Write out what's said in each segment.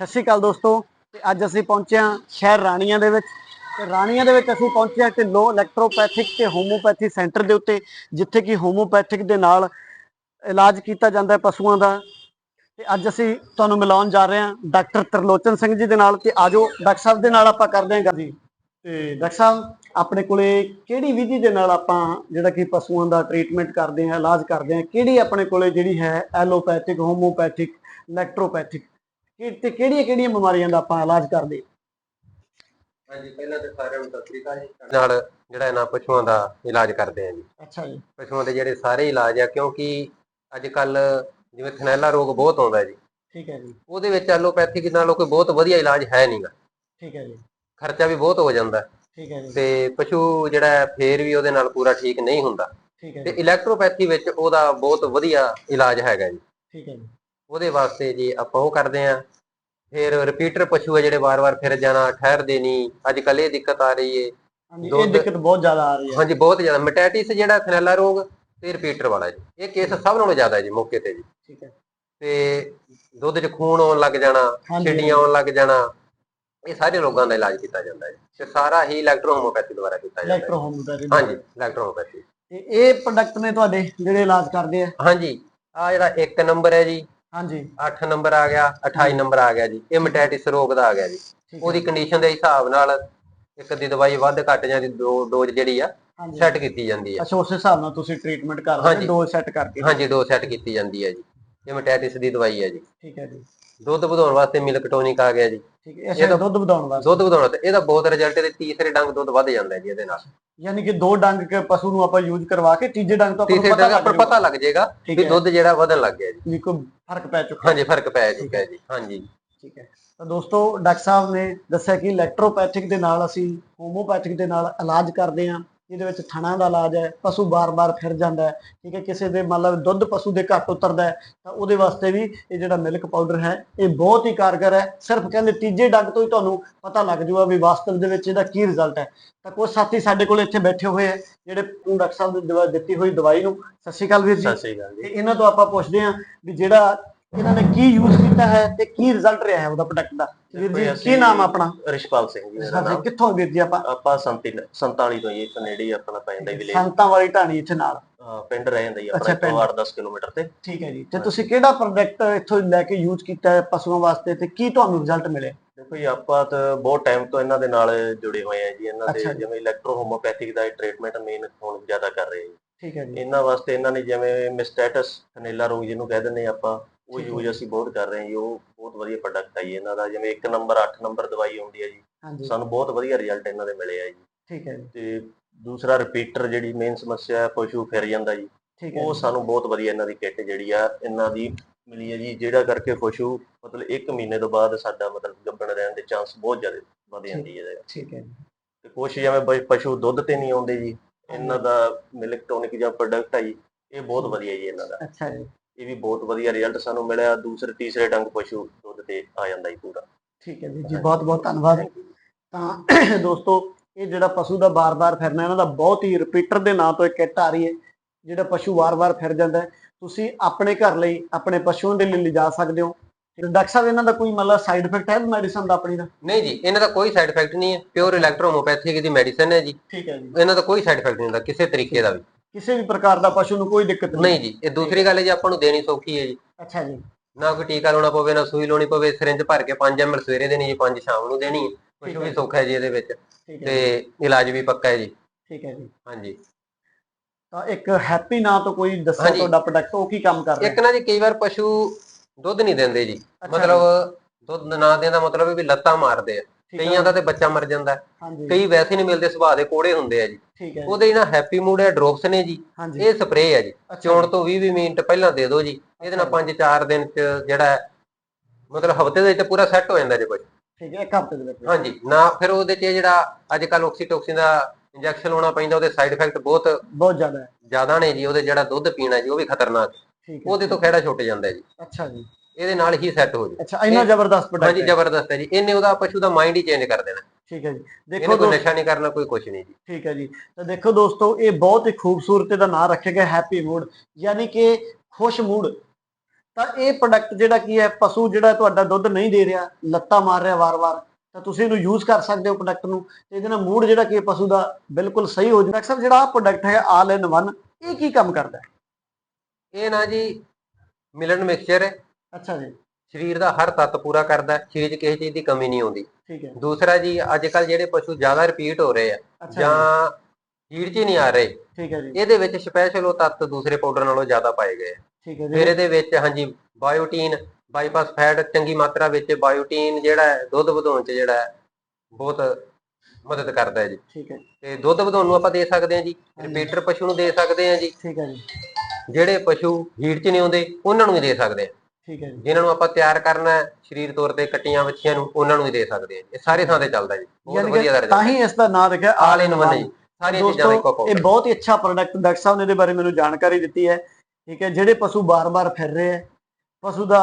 ਸਤਿ ਸ਼੍ਰੀ ਅਕਾਲ ਦੋਸਤੋ, ਤੇ ਅੱਜ ਅਸੀਂ ਪਹੁੰਚੇ ਹਾਂ ਸ਼ਹਿਰ ਰਾਣੀਆਂ ਦੇ ਵਿੱਚ। ਤੇ ਰਾਣੀਆਂ ਦੇ ਵਿੱਚ ਅਸੀਂ ਪਹੁੰਚੇ ਹਾਂ ਕਿ ਲੋ ਇਲੈਕਟ੍ਰੋਪੈਥਿਕ ਤੇ ਹੋਮੋਪੈਥੀ ਸੈਂਟਰ ਦੇ ਉੱਤੇ, ਜਿੱਥੇ ਕਿ ਹੋਮੋਪੈਥਿਕ ਦੇ ਨਾਲ ਇਲਾਜ ਕੀਤਾ ਜਾਂਦਾ ਹੈ ਪਸ਼ੂਆਂ ਦਾ। ਤੇ ਅੱਜ ਅਸੀਂ ਤੁਹਾਨੂੰ ਮਿਲਾਉਣ ਜਾ ਰਹੇ ਹਾਂ ਡਾਕਟਰ ਤਰਲੋਚਨ ਸਿੰਘ ਜੀ ਦੇ ਨਾਲ। ਤੇ ਆਜੋ, ਡਾਕਟਰ ਸਾਹਿਬ ਦੇ ਨਾਲ ਆਪਾਂ ਕਰਦੇ ਹਾਂ ਗੱਲ ਜੀ। ਤੇ ਡਾਕਟਰ ਸਾਹਿਬ, ਆਪਣੇ ਕੋਲੇ ਕਿਹੜੀ ਵਿਧੀ ਦੇ ਨਾਲ ਆਪਾਂ ਜਿਹੜਾ ਕਿ ਪਸ਼ੂਆਂ ਦਾ ਟ੍ਰੀਟਮੈਂਟ ਕਰਦੇ ਹਾਂ, ਇਲਾਜ ਕਰਦੇ ਹਾਂ, ਕਿਹੜੀ ਆਪਣੇ ਕੋਲੇ ਜਿਹੜੀ ਹੈ ਐਲੋਪੈਥਿਕ ਹੋਮੋਪੈਥਿਕ ਇਲੈਕਟ੍ਰੋਪੈਥਿਕ ਕਿ ਤੇ ਕਿਹੜੀਆਂ ਕਿਹੜੀਆਂ ਬਿਮਾਰੀਆਂ ਦਾ ਆਪਾਂ ਇਲਾਜ ਕਰਦੇ ਹਾਂਜੀ ਪਹਿਲਾਂ ਤਾਂ ਸਾਰਿਆਂ ਨੂੰ ਸਤਿ ਸ੍ਰੀ ਅਕਾਲ ਜੀ। ਨਾਲ ਜਿਹੜਾ ਇਹਨਾਂ ਪਸ਼ੂਆਂ ਦਾ ਇਲਾਜ ਕਰਦੇ ਆਂ ਜੀ। ਅੱਛਾ ਜੀ। ਪਸ਼ੂਆਂ ਦੇ ਜਿਹੜੇ ਸਾਰੇ ਇਲਾਜ ਆ ਕਿਉਂਕਿ ਅੱਜ ਕੱਲ ਜਿਵੇਂ ਥਨੈਲਾ ਰੋਗ ਬਹੁਤ ਆਉਂਦਾ ਜੀ। ਠੀਕ ਹੈ ਜੀ। ਉਹਦੇ ਵਿੱਚ ਐਲੋਪੈਥਿਕ ਨਾਲੋਂ ਕੋਈ ਬਹੁਤ ਵਧੀਆ ਇਲਾਜ ਹੈ ਨਹੀਂਗਾ ਠੀਕ ਹੈ ਜੀ। ਖਰਚਾ ਵੀ ਬਹੁਤ ਹੋ ਜਾਂਦਾ। ਠੀਕ ਹੈ ਜੀ। ਤੇ ਪਸ਼ੂ ਜਿਹੜਾ ਫੇਰ ਵੀ ਉਹਦੇ ਨਾਲ ਪੂਰਾ ਠੀਕ ਨਹੀਂ ਹੁੰਦਾ। ਠੀਕ ਹੈ ਤੇ ਇਲੈਕਟ੍ਰੋਪੈਥੀ ਵਿੱਚ ਉਹਦਾ ਬਹੁਤ ਵਧੀਆ ਇਲਾਜ ਹੈਗਾ ਜੀ। ਠੀਕ ਹੈ ਜੀ। ਉਹਦੇ ਵਾਸਤੇ ਜੀ ਆਪਾਂ ਉਹ ਕਰਦੇ ਆਂ ਫਿਰ ਰਿਪੀਟਰ ਪਸ਼ੂ ਹੈ ਜਿਹੜੇ ਵਾਰ-ਵਾਰ ਫਿਰ ਜਾਣਾ ਠਹਿਰਦੇ ਨਹੀਂ ਅੱਜ ਕੱਲ ਇਹ ਦਿੱਕਤ ਆ ਰਹੀ ਹੈ ਹਾਂਜੀ ਇਹ ਦਿੱਕਤ ਬਹੁਤ ਜ਼ਿਆਦਾ ਆ ਰਹੀ ਹੈ। ਹਾਂਜੀ ਬਹੁਤ ਜ਼ਿਆਦਾ। ਮੈਟੈਟਿਸ ਜਿਹੜਾ ਥਨੈਲਾ ਰੋਗ ਤੇ ਰਿਪੀਟਰ ਵਾਲਾ ਜੀ। ਇਹ ਕੇਸ ਸਭ ਨਾਲੋਂ ਜ਼ਿਆਦਾ ਹੈ ਜੀ ਮੌਕੇ ਤੇ ਜੀ। ਠੀਕ ਹੈ। ਤੇ ਦੁੱਧ 'ਚ ਖੂਨ ਆਉਣ ਲੱਗ ਜਾਣਾ। ਛਿੜੀਆਂ ਆਉਣ ਲੱਗ ਜਾਣਾ ਇਹ ਸਾਰੇ ਰੋਗਾਂ ਦਾ ਇਲਾਜ ਕੀਤਾ ਜਾਂਦਾ ਹੈ। ਤੇ ਸਾਰਾ ਹੀ ਇਲੈਕਟ੍ਰੋ ਹੋਮੋਪੈਥੀ ਦੁਆਰਾ ਕੀਤਾ ਜਾਂਦਾ ਹੈ। ਹੋਮੋਪੈਥੀ ਹਾਂਜੀ ਇਲੈਕਟ੍ਰੋ ਹੋਮੋਪੈਥੀ ਤੇ ਇਹ ਪ੍ਰੋਡਕਟ ਨੇ ਤੁਹਾਡੇ ਜਿਹੜੇ ਇਲਾਜ ਕਰਦੇ ਆ? ਹਾਂਜੀ ਆ ਜਿਹੜਾ 1 ਨੰਬਰ ਹੈ ਜੀ। ਹਾਂਜੀ। 8 ਨੰਬਰ ਆ ਗਿਆ 28 ਨੰਬਰ ਆ ਗਿਆ ਜੀ। ਇਹ ਮੈਟੈਟਿਸ ਰੋਗ ਦਾ ਆ ਗਿਆ ਜੀ। ਉਹਦੀ ਕੰਡੀਸ਼ਨ ਦੇ ਹਿਸਾਬ ਨਾਲ ਇੱਕ ਦੀ ਦਵਾਈ ਵੱਧ ਘੱਟ ਜਾਂ ਦੀ ਡੋਜ਼ ਜਿਹੜੀ ਆ ਸੈੱਟ ਕੀਤੀ ਜਾਂਦੀ ਹੈ ਅੱਛਾ ਉਸ ਹਿਸਾਬ ਨਾਲ ਤੁਸੀਂ ਟ੍ਰੀਟਮੈਂਟ ਕਰਦੇ ਹੋ। ਡੋਜ਼ ਸੈੱਟ ਕਰਕੇ? ਹਾਂਜੀ ਡੋਜ਼ ਸੈੱਟ ਕੀਤੀ ਜਾਂਦੀ ਹੈ ਜੀ। ਇਹ ਮੈਟੈਟਿਸ ਦੀ ਦਵਾਈ ਹੈ ਜੀ। ਠੀਕ ਹੈ ਜੀ। ਦੁੱਧ ਵਧਾਉਣ ਵਾਸਤੇ ਮਿਲਕ ਟੋਨਿਕ ਆ ਗਿਆ ਜੀ। ਠੀਕ ਹੈ ਅੱਛਾ ਦੁੱਧ ਵਧਾਉਣ ਵਾਸਤੇ। ਦੁੱਧ ਵਧਾਉਣਾ ਤੇ ਇਹਦਾ ਬਹੁਤ ਰਿਜ਼ਲਟ ਇਹਦੇ ਤੀਸਰੇ ਡੰਗ ਦੁੱਧ ਵੱਧ ਜਾਂਦਾ ਹੈ ਜੀ ਇਹਦੇ ਨਾਲ। ਯਾਨੀ ਕਿ ਦੋ ਡੰਗ ਕੇ ਪਸ਼ੂ ਨੂੰ ਆਪਾਂ ਯੂਜ਼ ਕਰਵਾ ਕੇ ਤੀਜੇ ਡੰਗ ਤੋਂ ਆਪਾਂ ਪਤਾ ਲੱਗ ਪਤਾ ਲੱਗ ਜਾਏਗਾ ਹੈ। ਦੁੱਧ ਜਿਹੜਾ ਵਧਣ ਲੱਗ ਗਿਆ ਜੀ। ਕੋਈ ਫ਼ਰਕ ਪੈ ਚੁੱਕਾ। ਹਾਂਜੀ ਫ਼ਰਕ ਪੈ ਚੁੱਕਾ ਹੈ। ਜੀ ਹਾਂਜੀ। ਠੀਕ ਹੈ। ਤਾਂ ਦੋਸਤੋ ਡਾਕਟਰ ਸਾਹਿਬ ਨੇ ਦੱਸਿਆ ਕਿ ਇਲੈਕਟ੍ਰੋਪੈਥਿਕ ਦੇ ਨਾਲ ਅਸੀਂ ਹੋਮੋਪੈਥਿਕ ਦੇ ਨਾਲ ਇਲਾਜ ਕਰਦੇ ਹਾਂ। ਇਹਦੇ ਵਿੱਚ ਥਣਾ ਦਾ ਇਲਾਜ ਹੈ ਪਸ਼ੂ ਬਾਰ-ਬਾਰ ਫਿਰ ਜਾਂਦਾ ਹੈ ਠੀਕ ਹੈ ਕਿਸੇ ਦੇ ਮਤਲਬ ਦੁੱਧ ਪਸ਼ੂ ਦੇ ਘੱਟ ਉਤਰਦਾ ਹੈ ਤਾਂ ਉਹਦੇ ਵਾਸਤੇ ਵੀ ਇਹ ਜਿਹੜਾ ਮਿਲਕ ਪਾਊਡਰ ਹੈ ਇਹ ਬਹੁਤ ਹੀ ਕਾਰਗਰ ਹੈ। ਸਿਰਫ ਕਹਿੰਦੇ ਤੀਜੇ ਡੰਗ ਤੋਂ ਹੀ ਤੁਹਾਨੂੰ ਪਤਾ ਲੱਗ ਜਾਊਗਾ ਵੀ ਵਾਸਤਵ ਦੇ ਵਿੱਚ ਇਹਦਾ ਕੀ ਰਿਜ਼ਲਟ ਹੈ। ਤਾਂ ਕੁਝ ਸਾਥੀ ਸਾਡੇ ਕੋਲ ਇੱਥੇ ਬੈਠੇ ਹੋਏ ਹੈ ਜਿਹੜੇ ਡਾਕਟਰ ਸਾਹਿਬ ਦੀ ਦਿੱਤੀ ਹੋਈ ਦਵਾਈ ਨੂੰ। ਸਤਿ ਸ਼੍ਰੀ ਅਕਾਲ ਵੀਰ ਜੀ। ਸ੍ਰੀ ਅਕਾਲ ਤੇ ਇਹਨਾਂ ਤੋਂ ਆਪਾਂ ਪੁੱਛਦੇ ਹਾਂ ਵੀ ਜਿਹੜਾ ਇਹਨਾਂ ਨੇ ਕੀ ਯੂਜ਼ ਕੀਤਾ ਹੈ ਤੇ ਕੀ ਰਿਜ਼ਲਟ ਰਿਹਾ ਹੈ ਉਹਦਾ ਪ੍ਰੋਡਕਟ ਦਾ? ਵੀਰ ਜੀ ਕੀ ਨਾਮ ਆ ਆਪਣਾ? ਰਿਸ਼ਪਾਲ ਸਿੰਘ ਜੀ ਮੇਰਾ ਨਾਮ। ਕਿੱਥੋਂ ਵੀਰ ਜੀ ਆਪਾਂ? ਆਪਾਂ 47 47 ਤੋਂ ਜੀ ਇੱਥੇ ਨੇੜੇ ਹੀ ਆਪਣਾ ਪੈ ਜਾਂਦਾ ਵਿਲੇਜ ਸੰਤਾਂ ਵਾਲੀ ਢਾਣੀ ਇੱਥੇ ਨਾਲ। ਪਿੰਡ ਰਹਿ ਜਾਂਦਾ ਜੀ ਆਪਣਾ। ਇੱਥੋਂ 8-10 ਕਿਲੋਮੀਟਰ ਤੇ। ਠੀਕ ਹੈ ਜੀ। ਤੇ ਤੁਸੀਂ ਕਿਹੜਾ ਪ੍ਰੋਡਕਟ ਇੱਥੋਂ ਲੈ ਕੇ ਯੂਜ਼ ਕੀਤਾ ਹੈ ਪਸ਼ੂਆਂ ਵਾਸਤੇ ਤੇ ਕੀ ਤੁਹਾਨੂੰ ਰਿਜ਼ਲਟ ਮਿਲੇ? ਦੇਖੋ ਜੀ ਆਪਾਂ ਤਾਂ ਬਹੁਤ ਟਾਈਮ ਤੋਂ ਇਹਨਾਂ ਦੇ ਨਾਲ ਜੁੜੇ ਹੋਏ ਆ ਜੀ ਇਹਨਾਂ ਦੇ। ਜਿਵੇਂ ਇਲੈਕਟ੍ਰੋ ਹੋਮੋਪੈਥਿਕ ਦਾ ਟ੍ਰੀਟਮੈਂਟ ਮੇਨ ਹੁਣ ਜ਼ਿਆਦਾ ਕਰ ਰਹੇ ਜੀ। ਠੀਕ ਹੈ ਜੀ। ਇਹਨਾਂ ਵਾਸਤੇ ਇਹਨਾਂ ਨੇ ਜਿਵੇਂ ਮਿਸਟੈਟਸ ਥਨੇਲਾ ਰੋਗ ਜਿਹਨੂੰ ਕਹਿ ਦਿੰਦੇ ਆ ਆਪਾਂ ਉਹ ਯੂਜ਼ ਅਸੀਂ ਬਹੁਤ ਕਰ ਰਹੇ ਹਾਂ ਜੀ ਉਹ ਬਹੁਤ ਵਧੀਆ ਪ੍ਰੋਡਕਟ ਹੈ ਜੀ ਇਹਨਾਂ ਦਾ ਜਿਵੇਂ 1 ਨੰਬਰ 8 ਨੰਬਰ ਦਵਾਈ ਆਉਂਦੀ ਹੈ ਜੀ ਸਾਨੂੰ ਬਹੁਤ ਵਧੀਆ ਰਿਜ਼ਲਟ ਇਹਨਾਂ ਦੇ ਮਿਲੇ ਆ ਜੀ। ਠੀਕ ਹੈ ਤੇ ਦੂਸਰਾ ਰਿਪੀਟਰ ਜਿਹੜੀ ਮੇਨ ਸਮੱਸਿਆ ਹੈ ਪਸ਼ੂ ਫਿਰ ਜਾਂਦਾ ਜੀ ਉਹ। ਸਾਨੂੰ ਬਹੁਤ ਵਧੀਆ ਇਹਨਾਂ ਦੀ ਕਿੱਟ ਜਿਹੜੀ ਆ ਇਹਨਾਂ ਦੀ ਮਿਲੀ ਹੈ ਜੀ ਜਿਹੜਾ ਕਰਕੇ ਪਸ਼ੂ ਮਤਲਬ 1 ਮਹੀਨੇ ਤੋਂ ਬਾਅਦ ਸਾਡਾ ਮਤਲਬ ਗੱਭਣ ਰਹਿਣ ਦੇ ਚਾਂਸ ਬਹੁਤ ਜ਼ਿਆਦਾ ਵਧ ਜਾਂਦੀ ਹੈ ਇਹਦੇ। ਠੀਕ ਹੈ ਜੀ। ਤੇ ਕੁਛ ਜਿਵੇਂ ਪਸ਼ੂ ਦੁੱਧ ਤੇ ਨਹੀਂ ਆਉਂਦੇ ਜੀ ਇਹਨਾਂ ਦਾ ਮਿਲਕ ਟੋਨਿਕ ਜਾਂ ਪ੍ਰੋਡਕਟ ਹੈ ਜੀ ਇਹ ਬਹੁਤ ਵਧੀਆ ਜੀ ਇਹਨਾਂ ਦਾ। ਅੱਛਾ ਜੀ। ਇਹ ਵੀ ਬਹੁਤ ਵਧੀਆ ਰਿਜ਼ਲਟ ਸਾਨੂੰ ਮਿਲਿਆ ਦੂਸਰੇ ਤੀਸਰੇ ਡੰਗ ਪਸ਼ੂ ਦੁੱਧ ਤੇ ਆ ਜਾਂਦਾ ਜੀ ਪੂਰਾ। ਠੀਕ ਹੈ ਵੀਰ ਜੀ ਬਹੁਤ ਬਹੁਤ ਧੰਨਵਾਦ। ਤਾਂ ਦੋਸਤੋ ਇਹ ਜਿਹੜਾ ਪਸ਼ੂ ਦਾ ਬਾਰ-ਬਾਰ ਫਿਰਨਾ ਇਹਨਾਂ ਦਾ ਬਹੁਤ ਹੀ ਰਿਪੀਟਰ ਦੇ ਨਾਂ ਤੋਂ ਇੱਕ ਕਿੱਟ ਆ ਰਹੀ ਹੈ ਜਿਹੜਾ ਪਸ਼ੂ ਵਾਰ-ਵਾਰ ਫਿਰ ਜਾਂਦਾ ਹੈ। ਤੁਸੀਂ ਆਪਣੇ ਘਰ ਲਈ ਆਪਣੇ ਪਸ਼ੂਆਂ ਦੇ ਲਈ ਲਿਜਾ ਸਕਦੇ ਹੋ। ਡਾਕਟਰ ਸਾਹਿਬ ਇਹਨਾਂ ਦਾ ਕੋਈ ਮਤਲਬ ਸਾਈਡ ਇਫੈਕਟ ਹੈ ਮੈਡੀਸਨ ਦਾ ਆਪਣੀ ਦਾ? ਨਹੀਂ ਜੀ ਇਹਨਾਂ ਦਾ ਕੋਈ ਸਾਈਡ ਇਫੈਕਟ ਨਹੀਂ ਹੈ। ਪਿਓਰ ਇਲੈਕਟ੍ਰੋ ਹੋਮੋਪੈਥਿਕ ਦੀ ਮੈਡੀਸਨ ਹੈ ਜੀ। ਠੀਕ ਹੈ ਜੀ। ਇਹਨਾਂ ਦਾ ਕੋਈ ਸਾਈਡ ਇਫੈਕਟ ਨਹੀਂ ਹੁੰਦਾ ਕਿਸੇ ਤਰੀਕੇ ਦਾ ਵੀ। ਕਿਸੇ ਵੀ ਪ੍ਰਕਾਰ ਦਾ ਪਸ਼ੂ ਨੂੰ ਕੋਈ ਦਿੱਕਤ ਨਹੀਂ। ਨਹੀਂ ਜੀ ਇਹ ਦੂਸਰੀ ਗੱਲ ਹੈ ਜੀ ਆਪਾਂ ਨੂੰ ਦੇਣੀ ਸੌਖੀ ਹੈ ਜੀ। ਅੱਛਾ ਜੀ। ਨਾ ਕੋਈ ਟੀਕਾ ਲਾਉਣਾ ਪਵੇ ਨਾ ਸੂਈ ਲਾਉਣੀ ਪਵੇ ਸਿਰਿੰਜ ਭਰ ਕੇ 5 ਐਮਐਲ ਸਵੇਰੇ ਦੇਣੀ ਜੀ 5 ਸ਼ਾਮ ਨੂੰ ਦੇਣੀ। ਹੈ ਵੀ ਸੌਖਾ ਹੈ ਜੀ ਇਹਦੇ ਵਿੱਚ। ਤੇ ਇਲਾਜ ਵੀ ਪੱਕਾ ਹੈ ਜੀ। ਠੀਕ ਹੈ ਜੀ। ਹਾਂਜੀ। ਤਾਂ ਇੱਕ ਹੈਪੀ ਨਾਂ ਤੋਂ ਕੋਈ ਦੱਸੋ। ਤੁਹਾਡਾ ਪ੍ਰੋਡਕਟ ਉਹ ਕੀ ਕੰਮ ਕਰ ਰਿਹਾ? ਇੱਕ ਨਾ ਜੀ ਕਈ ਵਾਰ ਪਸ਼ੂ ਦੁੱਧ ਨਹੀਂ ਦਿੰਦੇ ਜੀ। ਮਤਲਬ ਦੁੱਧ ਨਾ ਦੇਣ ਦਾ ਮਤਲਬ ਵੀ ਲੱਤਾਂ ਮਾਰਦੇ ਆ। ਕਈਆਂ ਦਾ ਤੇ ਬੱਚਾ ਮਰ ਜਾਂਦਾ। ਹੈ। ਕਈ ਵੈਸੇ ਨਹੀਂ ਮਿਲਦੇ ਸੁਭਾਅ ਦੇ ਕੋੜੇ ਹੁੰਦੇ ਆ ਜੀ। ਉਹਦੇ ਨਾਲ ਹੈਪੀ ਮੂਡ ਹੈ ਡ੍ਰੌਪਸ ਨੇ ਜੀ। ਇਹ ਸਪਰੇਅ ਹੈ ਜੀ। ਚੋਣ ਤੋਂ 20 20 ਮਿੰਟ ਪਹਿਲਾਂ ਦੇ ਦਿਓ ਜੀ। ਇਹਦੇ ਨਾਲ 5-4 ਦਿਨ ਚ ਜਿਹੜਾ ਮਤਲਬ ਹਫ਼ਤੇ ਦੇ ਵਿੱਚ ਪੂਰਾ ਸੈੱਟ ਹੋ ਜਾਂਦਾ ਜੀ ਕੁਝ ਠੀਕ ਹੈ ਇੱਕ ਹਫ਼ਤੇ ਦੇ ਵਿੱਚ। ਹਾਂਜੀ। ਨਾ ਫਿਰ ਉਹਦੇ ਚ ਜਿਹੜਾ ਅੱਜ ਕੱਲ ਆਕਸੀਟੋਸਿਨ ਦਾ ਇੰਜੈਕਸ਼ਨ ਲਾਉਣਾ ਪੈਂਦਾ ਉਹਦੇ ਸਾਈਡ ਇਫੈਕਟ ਬਹੁਤ ਬਹੁਤ ਜ਼ਿਆਦਾ ਹੈ। ਜ਼ਿਆਦਾ ਨੇ ਜੀ। ਉਹਦੇ ਜਿਹੜਾ ਦੁੱਧ ਪੀਣਾ ਜੀ ਉਹ ਵੀ ਖਤਰਨਾਕ ਠੀਕ ਹੈ। ਉਹਦੇ ਤੋਂ ਖਹਿੜਾ ਛੁੱਟ ਜਾਂਦਾ ਜੀ। ਅੱਛਾ ਜੀ। ਇਹਦੇ ਨਾਲ ਹੀ ਸੈੱਟ ਹੋ ਜੀ। ਅੱਛਾ ਇੰਨਾ ਜ਼ਬਰਦਸਤ ਹਾਂਜੀ ਪ੍ਰੋਡਕਟ ਹੈ। ਜ਼ਬਰਦਸਤ ਹੈ ਜੀ। ਇਹਨੇ ਉਹਦਾ ਪਸ਼ੂ ਦਾ ਮਾਈਂਡ ਹੀ ਚੇਂਜ ਕਰ ਦੇਣਾ। ਠੀਕ ਹੈ ਜੀ। ਦੇਖੋ ਕੋਈ ਨਸ਼ਾ ਨਹੀਂ ਕਰਨਾ ਕੋਈ ਕੁਝ ਨਹੀਂ ਜੀ। ਠੀਕ ਹੈ ਜੀ। ਤਾਂ ਦੇਖੋ ਦੋਸਤੋ ਇਹ ਬਹੁਤ ਹੀ ਖੂਬਸੂਰਤ ਇਹਦਾ ਨਾਮ ਰੱਖਿਆ ਗਿਆ ਹੈਪੀ ਮੂਡ ਯਾਨੀ ਕਿ ਖੁਸ਼ ਮੂਡ ਤਾਂ ਇਹ ਪ੍ਰੋਡਕਟ ਜਿਹੜਾ ਕੀ ਹੈ ਪਸ਼ੂ ਜਿਹੜਾ ਤੁਹਾਡਾ ਦੁੱਧ ਨਹੀਂ ਦੇ ਰਿਹਾ ਲੱਤਾਂ ਮਾਰ ਰਿਹਾ ਵਾਰ-ਵਾਰ ਤਾਂ ਤੁਸੀਂ ਇਹਨੂੰ ਯੂਜ਼ ਕਰ ਸਕਦੇ ਹੋ ਪ੍ਰੋਡਕਟ ਨੂੰ। ਤੇ ਇਹਦੇ ਨਾਲ ਮੂਡ ਜਿਹੜਾ ਕੀ ਪਸ਼ੂ ਦਾ ਬਿਲਕੁਲ ਸਹੀ ਹੋ ਜਾਂਦਾ ਡਾਕਟਰ ਜਿਹੜਾ ਆਹ ਪ੍ਰੋਡਕਟ ਹੈ ਆਲ ਇਨ ਵਨ ਇਹ ਕੀ ਕੰਮ ਕਰਦਾ ਹੈ? ਇਹ ਨਾ ਜੀ ਮਿਲਨ ਮਿਕਸਚਰ ਹੈ। ਅੱਛਾ ਜੀ। ਸਰੀਰ ਦਾ ਹਰ ਤੱਤ ਪੂਰਾ ਕਰਦਾ ਹੈ ਸਰੀਰ 'ਚ ਕਿਸੇ ਚੀਜ਼ ਦੀ ਕਮੀ ਨਹੀਂ ਆਉਂਦੀ। ਠੀਕ ਹੈ। ਦੂਸਰਾ ਜੀ ਅੱਜ ਕੱਲ ਜਿਹੜੇ ਪਸ਼ੂ ਜ਼ਿਆਦਾ ਰਿਪੀਟ ਹੋ ਰਹੇ ਆ ਅੱਛਾ ਜਾਂ। ਹੀਟ 'ਚ ਹੀ ਨਹੀਂ ਆ ਰਹੇ ਠੀਕ ਹੈ ਜੀ। ਇਹਦੇ ਵਿੱਚ ਸਪੈਸ਼ਲ ਉਹ ਤੱਤ ਦੂਸਰੇ ਪਾਊਡਰ ਨਾਲੋਂ ਜ਼ਿਆਦਾ ਪਾਏ ਗਏ ਆ। ਠੀਕ ਹੈ ਫਿਰ ਜੀ ਇਹਦੇ ਵਿੱਚ ਹਾਂਜੀ ਬਾਇਓਟੀਨ ਬਾਈਪਾਸ ਫੈਟ ਚੰਗੀ ਮਾਤਰਾ ਵਿੱਚ ਬਾਇਓਟੀਨ ਜਿਹੜਾ ਹੈ ਦੁੱਧ ਵਧਾਉਣ 'ਚ ਜਿਹੜਾ ਹੈ ਬਹੁਤ ਮਦਦ ਕਰਦਾ ਹੈ ਜੀ। ਠੀਕ ਹੈ ਤੇ ਦੁੱਧ ਵਧਾਉਣ ਨੂੰ ਆਪਾਂ ਦੇ ਸਕਦੇ ਹਾਂ ਜੀ। ਰਿਪੀਟਰ ਪਸ਼ੂ ਨੂੰ ਦੇ ਸਕਦੇ ਹਾਂ ਜੀ। ਠੀਕ ਹੈ ਜੀ। ਜਿਹੜੇ ਪਸ਼ੂ ਹੀਟ 'ਚ ਨਹੀਂ ਆਉਂਦੇ ਉਹਨਾਂ ਨੂੰ ਵੀ ਦੇ ਸਕਦੇ ਹਾਂ। ਠੀਕ ਹੈ ਜੀ। ਜਿਨ੍ਹਾਂ ਨੂੰ ਆਪਾਂ ਤਿਆਰ ਕਰਨਾ ਹੈ ਸਰੀਰ ਤੌਰ ਤੇ ਕੱਟੀਆਂ ਵੱਛੀਆਂ ਨੂੰ ਉਹਨਾਂ ਨੂੰ ਵੀ ਦੇ ਸਕਦੇ ਹਾਂ। ਇਹ ਸਾਰੇ ਥਾਂ ਤੇ ਚੱਲਦਾ ਜੀ। ਬਹੁਤ ਯਾਨੀ ਵਧੀਆ ਕਿ ਦਰਜਾ। ਤਾਂ ਹੀ ਇਸ ਦਾ ਨਾਮ ਰੱਖਿਆ ਆਲ ਇਨ ਵਨ ਜੀ। ਸਾਰੀਆਂ ਚੀਜ਼ਾਂ ਦਾ ਇੱਕੋ ਦੋਸਤੋ ਇਹ ਬਹੁਤ ਹੀ ਅੱਛਾ ਪ੍ਰੋਡਕਟ ਡਾਕਟਰ ਸਾਹਿਬ ਨੇ ਇਹਦੇ ਬਾਰੇ ਮੈਨੂੰ ਜਾਣਕਾਰੀ ਦਿੱਤੀ ਹੈ। ਠੀਕ ਹੈ ਜਿਹੜੇ ਪਸ਼ੂ ਬਾਰ-ਬਾਰ ਫਿਰ ਰਹੇ ਹੈ ਪਸ਼ੂ ਦਾ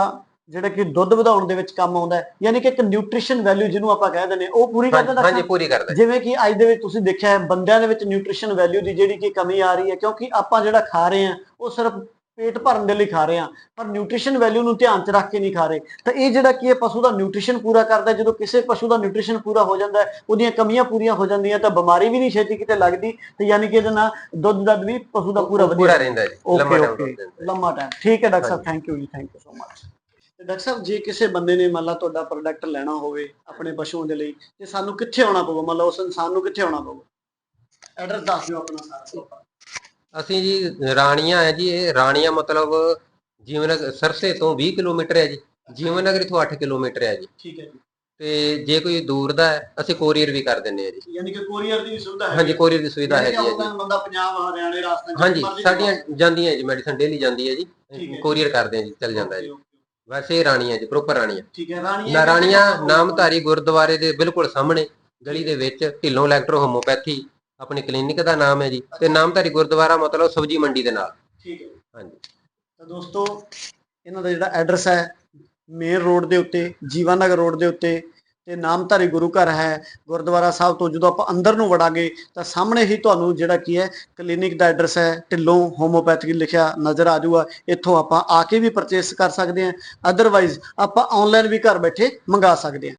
ਜਿਹੜਾ ਕਿ ਦੁੱਧ ਵਧਾਉਣ ਦੇ ਵਿੱਚ ਕੰਮ ਆਉਂਦਾ ਹੈ ਯਾਨੀ ਕਿ ਇੱਕ ਨਿਊਟ੍ਰੀਸ਼ਨ ਵੈਲਿਊ ਜਿਹਨੂੰ ਆਪਾਂ ਕਹਿ ਦਿੰਦੇ ਹਾਂ, ਉਹ ਪੂਰੀ ਕਰਦਾ ਡਾਕਟਰ ਹਾਂਜੀ? ਪੂਰੀ ਕਰਦਾ। ਜਿਵੇਂ ਕਿ ਅੱਜ ਦੇ ਵਿੱਚ ਤੁਸੀਂ ਦੇਖਿਆ ਹੈ ਬੰਦਿਆਂ ਦੇ ਵਿੱਚ ਨਿਊਟ੍ਰੀਸ਼ਨ ਵੈਲਿਊ ਦੀ ਜਿਹੜੀ ਕਿ ਕਮੀ ਆ ਰਹੀ ਹੈ ਕਿਉਂਕਿ ਆਪਾਂ ਜਿਹੜਾ ਖਾ ਰਹੇ ਹਾਂ ਉਹ ਸਿਰਫ ਪੇਟ ਭਰਨ ਦੇ ਲਈ ਖਾ ਰਹੇ ਹਾਂ ਪਰ ਨਿਊਟ੍ਰੀਸ਼ਨ ਵੈਲਿਊ ਨੂੰ ਧਿਆਨ 'ਚ ਰੱਖ ਕੇ ਨਹੀਂ ਖਾ ਰਹੇ। ਤਾਂ ਇਹ ਜਿਹੜਾ ਕੀ ਹੈ ਪਸ਼ੂ ਦਾ ਨਿਊਟ੍ਰੀਸ਼ਨ ਪੂਰਾ ਕਰਦਾ। ਜਦੋਂ ਕਿਸੇ ਪਸ਼ੂ ਦਾ ਨਿਊਟ੍ਰੀਸ਼ਨ ਪੂਰਾ ਹੋ ਜਾਂਦਾ ਹੈ ਉਹਦੀਆਂ ਕਮੀਆਂ ਪੂਰੀਆਂ ਹੋ ਜਾਂਦੀਆਂ ਤਾਂ ਬਿਮਾਰੀ ਵੀ ਨਹੀਂ ਛੇਤੀ ਕਿਤੇ ਲੱਗਦੀ ਤੇ ਯਾਨੀ ਕਿ ਇਹਦੇ ਨਾਲ ਦੁੱਧ ਦੱਧ ਵੀ ਪਸ਼ੂ ਦਾ ਪੂਰਾ ਵਧੀਆ ਪੂਰਾ ਰਹਿੰਦਾ ਜੀ ਲੰਮਾ ਟਾਈਮ। ਲੰਮਾ ਟਾਈਮ। ਠੀਕ ਹੈ ਡਾਕਟਰ ਸਾਹਿਬ ਥੈਂਕ ਯੂ ਜੀ ਥੈਂਕ ਯੂ ਸੋ ਮਚ ਤੇ ਡਾਕਟਰ ਸਾਹਿਬ ਜੇ ਕਿਸੇ ਬੰਦੇ ਨੇ ਮੰਨ ਲਾ ਤੁਹਾਡਾ ਪ੍ਰੋਡਕਟ ਲੈਣਾ ਹੋਵੇ ਆਪਣੇ ਪਸ਼ੂਆਂ ਦੇ ਲਈ ਤੇ ਸਾਨੂੰ ਕਿੱਥੇ ਆਉਣਾ ਪਊਗਾ? ਮੰਨ ਲਾ ਉਸ ਇਨਸਾਨ ਨੂੰ ਕਿੱਥੇ ਆਉਣਾ ਪਊਗਾ? ਐਡਰੈਸ ਦੱਸ ਦਿਓ ਆਪਣਾ ਸਾਰਾ। ਅਸੀਂ ਜੀ ਰਾਣੀਆਂ ਹੈ ਜੀ ਇਹ ਰਾਣੀਆਂ ਮਤਲਬ ਜੀਵਨ ਸਰਸੇ ਤੋਂ 20 ਕਿਲੋਮੀਟਰ ਹੈ ਜੀ। ਜੀਵਨ ਨਗਰ ਤੋਂ 8 ਕਿਲੋਮੀਟਰ ਹੈ ਜੀ। ਠੀਕ ਹੈ ਜੀ। ਤੇ ਜੇ ਕੋਈ ਦੂਰ ਦਾ ਹੈ ਅਸੀਂ ਕੋਰੀਅਰ ਵੀ ਕਰ ਦਿੰਦੇ ਆ ਜੀ। ਯਾਨੀ ਕਿ ਕੋਰੀਅਰ ਦੀ ਵੀ ਸੁਵਿਧਾ ਹੈ ਹਾਂਜੀ ਕੋਰੀਅਰ ਦੀ ਸੁਵਿਧਾ ਹੈ ਜੀ। ਬੰਦਾ ਪੰਜਾਬ ਹਰਿਆਣੇ ਰਾਜਸਥਾਨ ਹਾਂਜੀ ਸਾਡੀਆਂ ਜਾਂਦੀਆਂ ਜੀ ਮੈਡੀਸਨ ਡੇਲੀ ਜਾਂਦੀ ਹੈ ਜੀ। ਹੈ। ਕੋਰੀਅਰ ਕਰਦੇ ਆ ਜੀ ਚੱਲ ਜਾਂਦਾ ਹੈ ਜੀ। ਵੈਸੇ ਰਾਣੀਆਂ ਜੀ ਪ੍ਰੋਪਰ ਰਾਣੀਆਂ। ਠੀਕ ਹੈ ਰਾਣੀਆਂ ਰਾਣੀਆਂ ਨਾਮਧਾਰੀ ਗੁਰਦੁਆਰੇ ਦੇ ਬਿਲਕੁਲ ਸਾਹਮਣੇ ਗਲੀ ਦੇ ਵਿੱਚ ਢਿੱਲੋਂ ਇਲੈਕਟ੍ਰੋ ਹੋਮੋਪੈਥੀ ਆਪਣੀ ਕਲੀਨਿਕ ਦਾ ਨਾਮ ਹੈ ਜੀ। ਤੇ ਨਾਮਧਾਰੀ ਗੁਰਦੁਆਰਾ ਮਤਲਬ ਸਬਜੀ ਮੰਡੀ ਦੇ ਨਾਲ। ਠੀਕ ਹੈ। ਹਾਂਜੀ। ਤਾਂ ਦੋਸਤੋ ਇਹਨਾਂ ਦਾ ਜਿਹੜਾ ਐਡਰੈਸ ਹੈ ਮੇਨ ਰੋਡ ਦੇ ਉੱਤੇ ਜੀਵਾ ਨਗਰ ਰੋਡ ਦੇ ਉੱਤੇ ਤੇ ਨਾਮਧਾਰੀ ਗੁਰੂ ਘਰ ਹੈ। ਗੁਰਦੁਆਰਾ ਸਾਹਿਬ ਤੋਂ ਜਦੋਂ ਆਪਾਂ ਅੰਦਰ ਨੂੰ ਵੜਾਂਗੇ ਤਾਂ ਸਾਹਮਣੇ ਹੀ ਤੁਹਾਨੂੰ ਜਿਹੜਾ ਕੀ ਹੈ ਕਲੀਨਿਕ ਦਾ ਐਡਰੈਸ ਹੈ ਢਿੱਲੋਂ ਹੋਮੋਪੈਥਿਕ ਲਿਖਿਆ ਨਜ਼ਰ ਆ ਜਾਊਗਾ। ਇੱਥੋਂ ਆਪਾਂ ਆ ਕੇ ਵੀ ਪਰਚੇਸ ਕਰ ਸਕਦੇ ਹਾਂ। ਅਦਰਵਾਈਜ਼ ਆਪਾਂ ਆਨਲਾਈਨ ਵੀ ਘਰ ਬੈਠੇ ਮੰਗਾ ਸਕਦੇ ਹਾਂ।